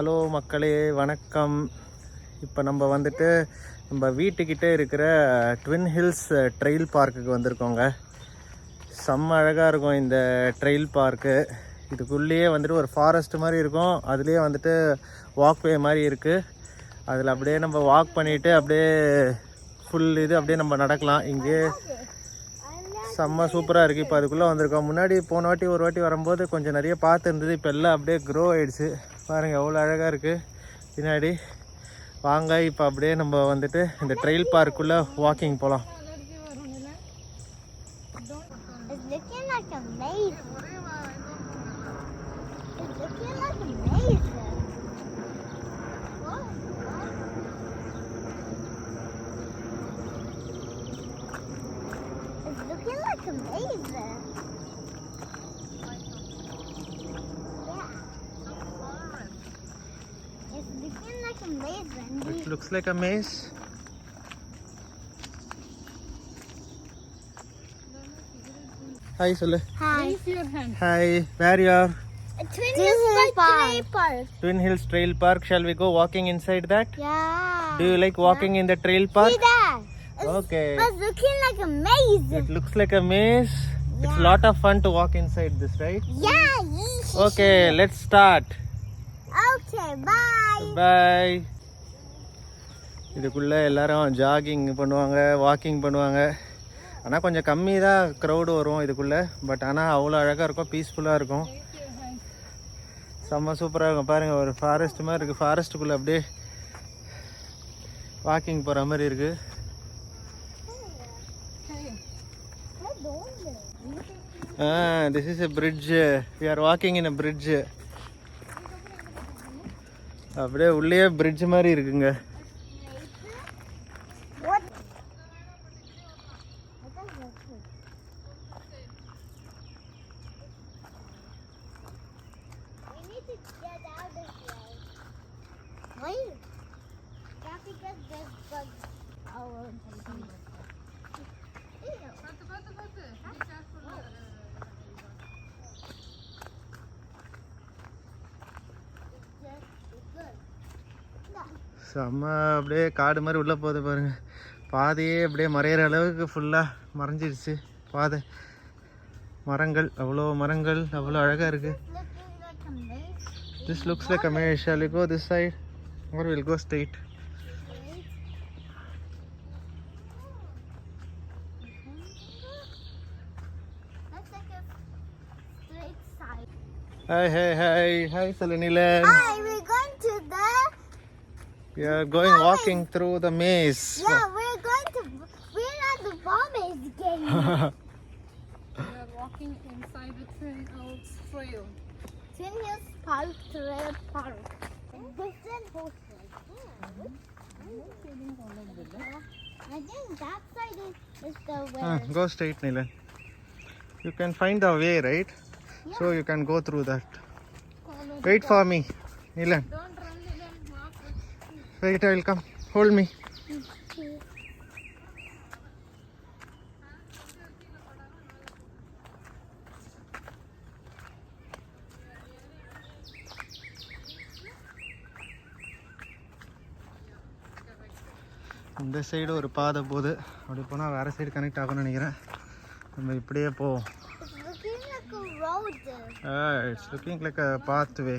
Hello மக்களே வணக்கம். இப்போ நம்ம வந்துட்டு நம்ம வீட்டுக்கிட்டே இருக்கிற ட்வின் ஹில்ஸ் ட்ரெயில் பார்க்குக்கு வந்திருக்கோங்க. செம்ம அழகாக இருக்கும் இந்த ட்ரெயில் பார்க்கு இதுக்குள்ளேயே வந்துட்டு ஒரு ஃபாரஸ்ட் மாதிரி இருக்கும். அதுலேயே வந்துட்டு வாக்வே மாதிரி இருக்குது அதில் அப்படியே நம்ம வாக் பண்ணிவிட்டு அப்படியே ஃபுல் இது அப்படியே நம்ம நடக்கலாம். இங்கேயே செம்ம சூப்பராக இருக்குது இப்போ அதுக்குள்ளே வந்திருக்கோம். முன்னாடி போன வாட்டி ஒரு வாட்டி வரும்போது கொஞ்சம் நிறைய பார்த்துருந்தது. இப்போ எல்லாம் அப்படியே க்ரோ ஆயிடுச்சு. பாருங்கள் எவ்வளோ அழகாக இருக்குது பின்னாடி வாங்க இப்போ அப்படியே நம்ம வந்துட்டு இந்த ட்ரெயில் பார்க்குள்ளே வாக்கிங் போகலாம் It's looking like a maze. It's looking like a maze. like a maze. Hi, Sule. Hi. Hi, where you are? Twin, Hills Park. Park. Twin Hills Trail Park. Shall we go walking inside that? Yeah. Do you like walking yeah. in the trail park? See that. Okay. It's looking like a maze. It looks like a maze. Yeah. It's a lot of fun to walk inside this, right? Yeah. Okay, let's start. Okay, bye. Bye. இதுக்குள்ளே எல்லாரும் jogging பண்ணுவாங்க walking பண்ணுவாங்க. ஆனால் கொஞ்சம் கம்மி தான் crowd வரும் இதுக்குள்ளே. பட் ஆனால் அவ்வளோ அழகாக இருக்கும் பீஸ்ஃபுல்லாக இருக்கும். செம்ம சூப்பராக இருக்கும். பாருங்கள் ஒரு ஃபாரஸ்ட் மாதிரி இருக்குது ஃபாரஸ்ட்டுக்குள்ளே அப்படியே வாக்கிங் போகிற மாதிரி இருக்குது Ah, this is a bridge. We are walking in a அப்படியே உள்ளே பிரிட்ஜ் மாதிரி இருக்குங்க What? We need to get out of here. Why? Yeah, because there's bugs all over the place. செம்ம அப்படியே காடு மாதிரி உள்ளே போகுது பாருங்க. பாதையே அப்படியே மறையிற அளவுக்கு ஃபுல்லாக மறைஞ்சிருச்சு. பாதை. மரங்கள் அவ்வளோ மரங்கள் அவ்வளோ அழகாக இருக்குது Looking like a maze. This looks like a maze shall go this side or we'll go straight. Hi, hi, hi, hi, Selenilan. Hi, we're going to the. We are going Bombay. walking through the maze. Yeah, we're going to. We're at the bomb maze game. we are walking inside the Twin Hills Trail. Twin Hills Park Trail Park. I think that side is, the Ah, go straight nilan you can find the way right? So you can go through that. Wait for me nilan wait i will come. Hold me இந்த side ஒரு பாதை போகுது அப்படி போனால் வேறு side connect ஆகும்னு நினைக்கிறேன் நம்ம இப்படியே போவோம். It's looking like a pathway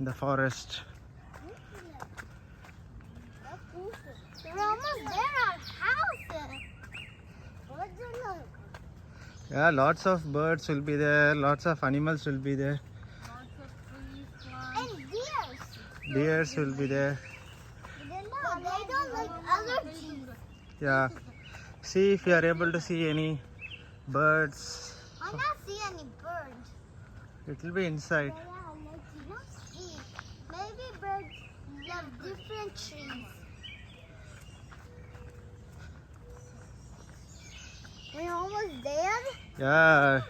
இந்த forest? Yeah, lots of birds will be there, lots of animals will be there, Lots of trees, plants. And deers. deers will be there. Yeah. See if you are able to see any birds. I not see any birds. It will be inside. Yeah, like you don't see. Maybe birds love different trees. We're almost there. Yeah.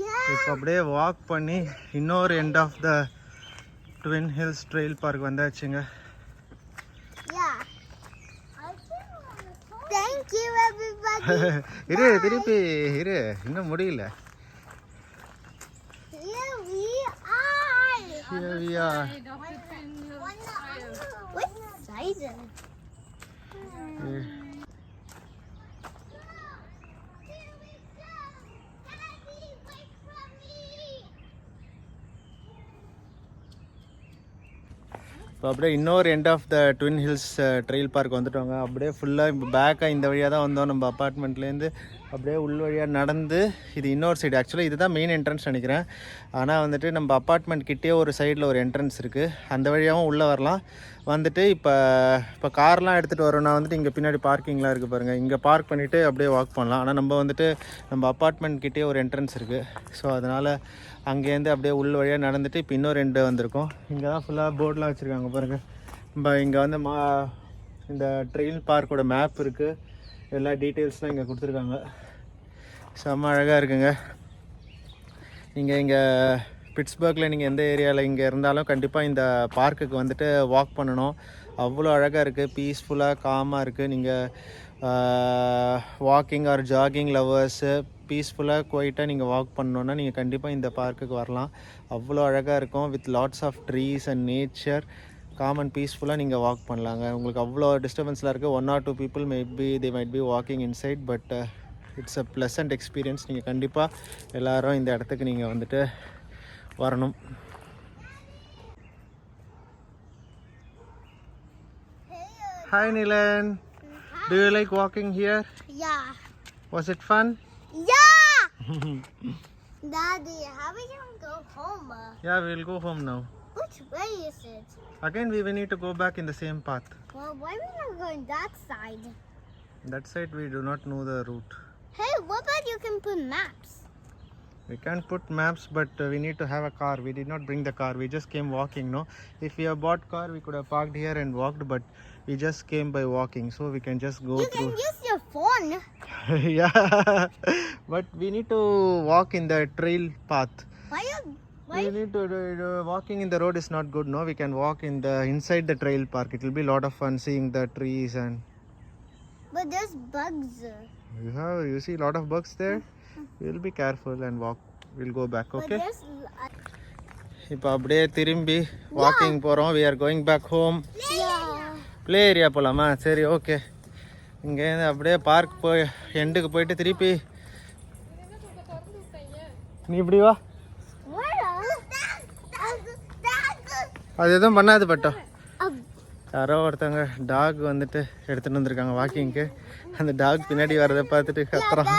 Yeah. இப்போ அப்படியே walk பண்ணி இன்னொரு end of the twin hills trail park வந்தாச்சுங்க இரு திருப்பி இரு இன்னும் முடியல Here we are. here we are. Side of the Twin Hills Trail. What side? Eh, இப்போ அப்படியே இன்னொரு end of the twin hills trail park வந்துட்டோங்க. அப்படியே ஃபுல்லாக இப்போ பேக்காக இந்த வழியாக தான் வந்தோம். நம்ம அப்பார்ட்மெண்ட்லேருந்து அப்படியே உள் வழியாக நடந்து இது இன்னொரு சைடு ஆக்சுவலாக இதுதான் மெயின் என்ட்ரன்ஸ் நினைக்கிறேன். ஆனால் வந்துட்டு நம்ம அப்பார்ட்மெண்ட் கிட்டே ஒரு சைடில் ஒரு என்ட்ரன்ஸ் இருக்குது அந்த வழியாகவும் உள்ளே வரலாம். வந்துட்டு இப்போ இப்போ கார்லாம் எடுத்துகிட்டு வரோம்னா வந்துட்டு இங்கே பின்னாடி பார்க்கிங்லாம் இருக்குது பாருங்கள் இங்கே பார்க் பண்ணிவிட்டு அப்படியே வாக் பண்ணலாம். ஆனால் நம்ம வந்துட்டு நம்ம அப்பார்ட்மெண்ட் கிட்டே ஒரு என்ட்ரன்ஸ் இருக்குது ஸோ அதனால் அங்கேருந்து அப்படியே உள் வழியாக நடந்துட்டு இப்போ இன்னும் ரெண்டு வந்திருக்கோம். இங்கே தான் ஃபுல்லாக போர்டெலாம் வச்சுருக்காங்க பாருங்கள் நம்ம இங்கே வந்து மா இந்த ட்ரெயின் பார்க்கோட மேப் இருக்குது எல்லா டீட்டெயில்ஸ்லாம் இங்கே கொடுத்துருக்காங்க. செம்ம அழகாக இருக்குங்க. நீங்கள் இங்கே பிட்ஸ்பர்க்கில் நீங்கள் எந்த ஏரியாவில் இங்கே இருந்தாலும் கண்டிப்பாக இந்த பார்க்குக்கு வந்துட்டு வாக் பண்ணணும். அவ்வளோ அழகாக இருக்குது பீஸ்ஃபுல்லாக காமாக இருக்குது நீங்கள் வாக்கிங் ஆர் ஜாகிங் லவ்வர்ஸு பீஸ்ஃபுல்லாக குவைட்டாக நீங்கள் வாக் பண்ணோன்னா நீங்கள் கண்டிப்பாக இந்த பார்க்குக்கு வரலாம். அவ்வளோ அழகாக இருக்கும் with lots of trees and nature calm and பீஸ்ஃபுல்லாக நீங்கள் வாக் பண்ணலாங்க. உங்களுக்கு அவ்வளோ டிஸ்டர்பன்ஸில் இருக்குது one or two people maybe they might be walking inside but it's a pleasant experience நீங்கள் கண்டிப்பாக எல்லாரும் இந்த இடத்துக்கு நீங்கள் வந்துட்டு வரணும். Hi Nilan Do you like walking here? Yeah. Was it fun? Yeah! Daddy, how we gonna go home? Uh? Yeah, we'll go home now. Which way is it? Again, we will need to go back in the same path. Well, why are we not going that side? That side, we do not know the route. Hey, what about you can put maps? We can put maps, but uh, we need to have a car. We did not bring the car. We just came walking, no? If we have bought car, we could have parked here and walked, but we just came by walking, so we can just go You through. can use your phone. yeah, but we need to walk in the trail path. Why you? We need to do, do- walking in the road is not good. No, we can walk in the inside the trail park. It will be a lot of fun seeing the trees and But there's bugs. you have you see a lot of bugs there. We'll be careful and walk. We'll go back. But Okay. there's. இப்போ அப்படியே திரும்பி walking போகிறோம் we are going back home Yeah. Play area போகலாமா சரி okay இங்கேருந்து அப்படியே park போய் எண்டுக்கு போயிட்டு திருப்பி நீ இப்படி வா? அது எதுவும் பண்ணாது பட்டோம் யாரோ ஒருத்தவங்க டாக் வந்துட்டு எடுத்துகிட்டு வந்திருக்காங்க வாக்கிங்க்கு அந்த டாக் பின்னாடி வரதை பார்த்துட்டு கத்துறான்.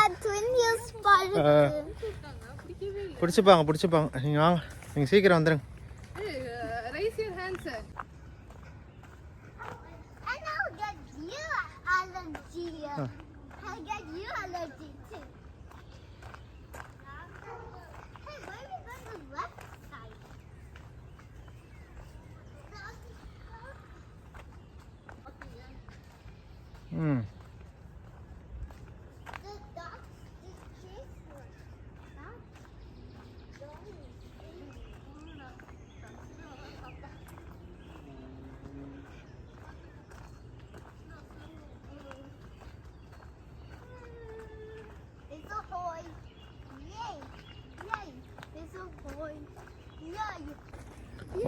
பிடிச்சிப்பாங்க பிடிச்சிப்பாங்க. நீங்கள் வாங்க. நீங்கள் சீக்கிரம் வந்துடுங்க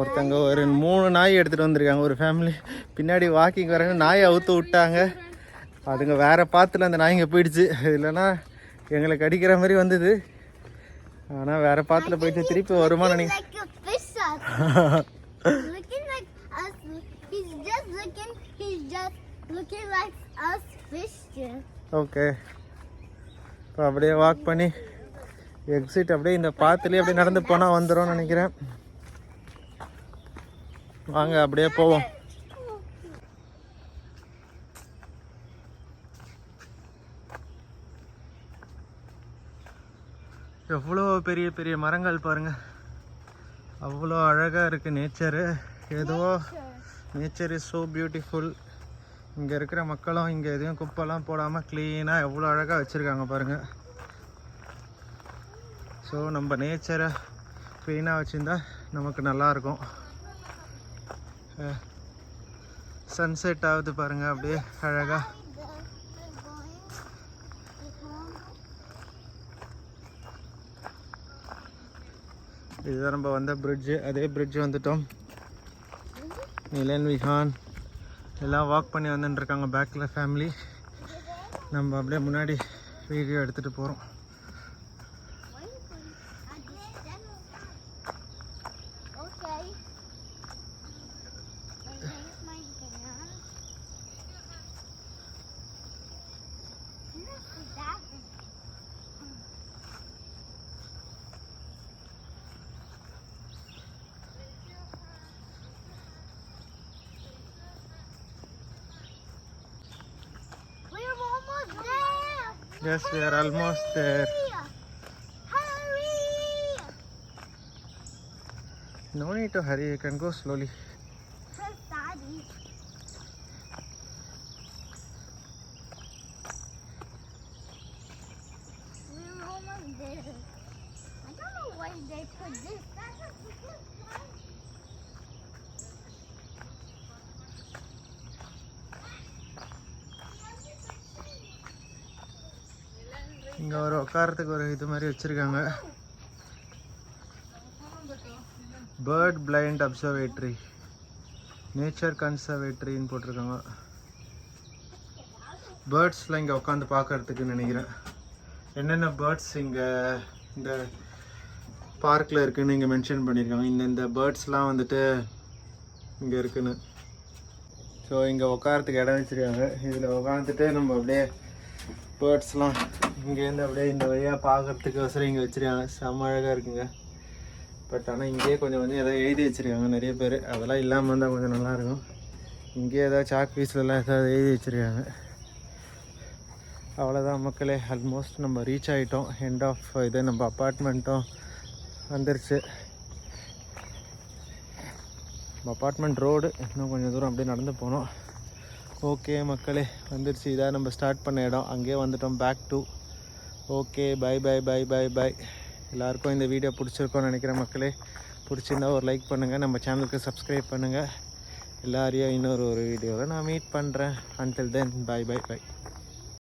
ஒருத்தங்க ஒரு மூணு நாய் எடுத்துகிட்டு வந்திருக்காங்க ஒரு ஃபேமிலி பின்னாடி வாக்கிங் வராங்க நாயை அவுத்து விட்டாங்க. அதுங்க வேற பாத்துல அந்த நாய்ங்க போயிடுச்சு. இல்லைன்னா எங்களை கடிக்கிற மாதிரி வந்தது. ஆனால் வேற பாத்துல போயிட்டு திருப்பி வருமா நினைக்கிறேன். ஓகே இப்போ அப்படியே வாக் பண்ணி எக்ஸிட் அப்படியே இந்த பாத்துலேயே அப்படியே நடந்து போனால் வந்துடும் நினைக்கிறேன். வாங்க அப்படியே போவோம். எவ்வளோ பெரிய பெரிய மரங்கள் பாருங்க. அவ்வளோ அழகாக இருக்குது நேச்சரு. ஏதோ நேச்சர் இஸ் ஸோ பியூட்டிஃபுல். இங்கே இருக்கிற மக்களும் இங்கே எதையும் குப்பைலாம் போடாமல் க்ளீனாக எவ்வளோ அழகாக வச்சுருக்காங்க பாருங்கள் ஸோ நம்ம நேச்சரை க்ளீனாக வச்சுருந்தா நமக்கு நல்லாயிருக்கும் சன்செட் ஆகுது பாருங்கள் அப்படியே அழகாக இதுதான் நம்ம வந்த பிரிட்ஜு அதே பிரிட்ஜ் வந்துட்டோம். நிலன் விஹான் எல்லாம் வாக் பண்ணி வந்துட்டுருக்காங்க பேக்கில் ஃபேமிலி நம்ம அப்படியே முன்னாடி வீடியோ எடுத்துகிட்டு போகிறோம் yes we are almost there Hurry! no need to hurry you can go slowly. I don't know why they put this. இங்கே ஒரு உட்காரத்துக்கு ஒரு இது மாதிரி வச்சுருக்காங்க. பேர்ட் பிளைண்ட் அப்சர்வேட்ரி நேச்சர் கன்சர்வேட்ரின்னு போட்டிருக்காங்க. பேர்ட்ஸ்லாம் இங்கே உட்காந்து பார்க்கறதுக்கு நினைக்கிறேன். என்னென்ன பேர்ட்ஸ் இங்கே இந்த பார்க்கில் இருக்குதுன்னு இங்கே மென்ஷன் பண்ணியிருக்காங்க. இந்த இந்த பேர்ட்ஸ்லாம் வந்துட்டு இங்கே இருக்குன்னு. ஸோ இங்கே உட்காரத்துக்கு இடம் வச்சுருக்காங்க. இதில் உட்காந்துட்டு நம்ம அப்படியே பேர்ட்ஸ்லாம் இங்கேருந்து அப்படியே இந்த வழியாக பார்க்கறதுக்கு வசரம் இங்கே வச்சுருக்காங்க. செம்ம அழகாக இருக்குங்க. பட் ஆனால் இங்கேயே கொஞ்சம் கொஞ்சம் ஏதாவது எழுதி வச்சுருக்காங்க நிறைய பேர். அதெல்லாம் இல்லாமல் இருந்தால் கொஞ்சம் நல்லாயிருக்கும் இங்கேயே ஏதாவது சாக் பீஸ்லலாம் ஏதாவது எழுதி வச்சுருக்காங்க. அவ்வளோதான் மக்களே. ஆல்மோஸ்ட் நம்ம ரீச் ஆகிட்டோம் எண்ட் ஆஃப் இது நம்ம அப்பார்ட்மெண்ட்டும் வந்துருச்சு. நம்ம அப்பார்ட்மெண்ட் ரோடு இன்னும் கொஞ்சம் தூரம் அப்படியே நடந்து போனோம். ஓகே மக்களே வந்துருச்சு. இதாக நம்ம ஸ்டார்ட் பண்ண இடம். அங்கேயே வந்துட்டோம். Back to okay bye bye bye bye bye எல்லாருக்கும் இந்த வீடியோ பிடிச்சிருக்கோன்னு நினைக்கிற மக்களே பிடிச்சிருந்தா ஒரு லைக் பண்ணுங்கள் நம்ம சேனலுக்கு சப்ஸ்கிரைப் பண்ணுங்கள் எல்லாரையும் இன்னொரு ஒரு வீடியோவில் நான் மீட் பண்ணுறேன் until then bye bye by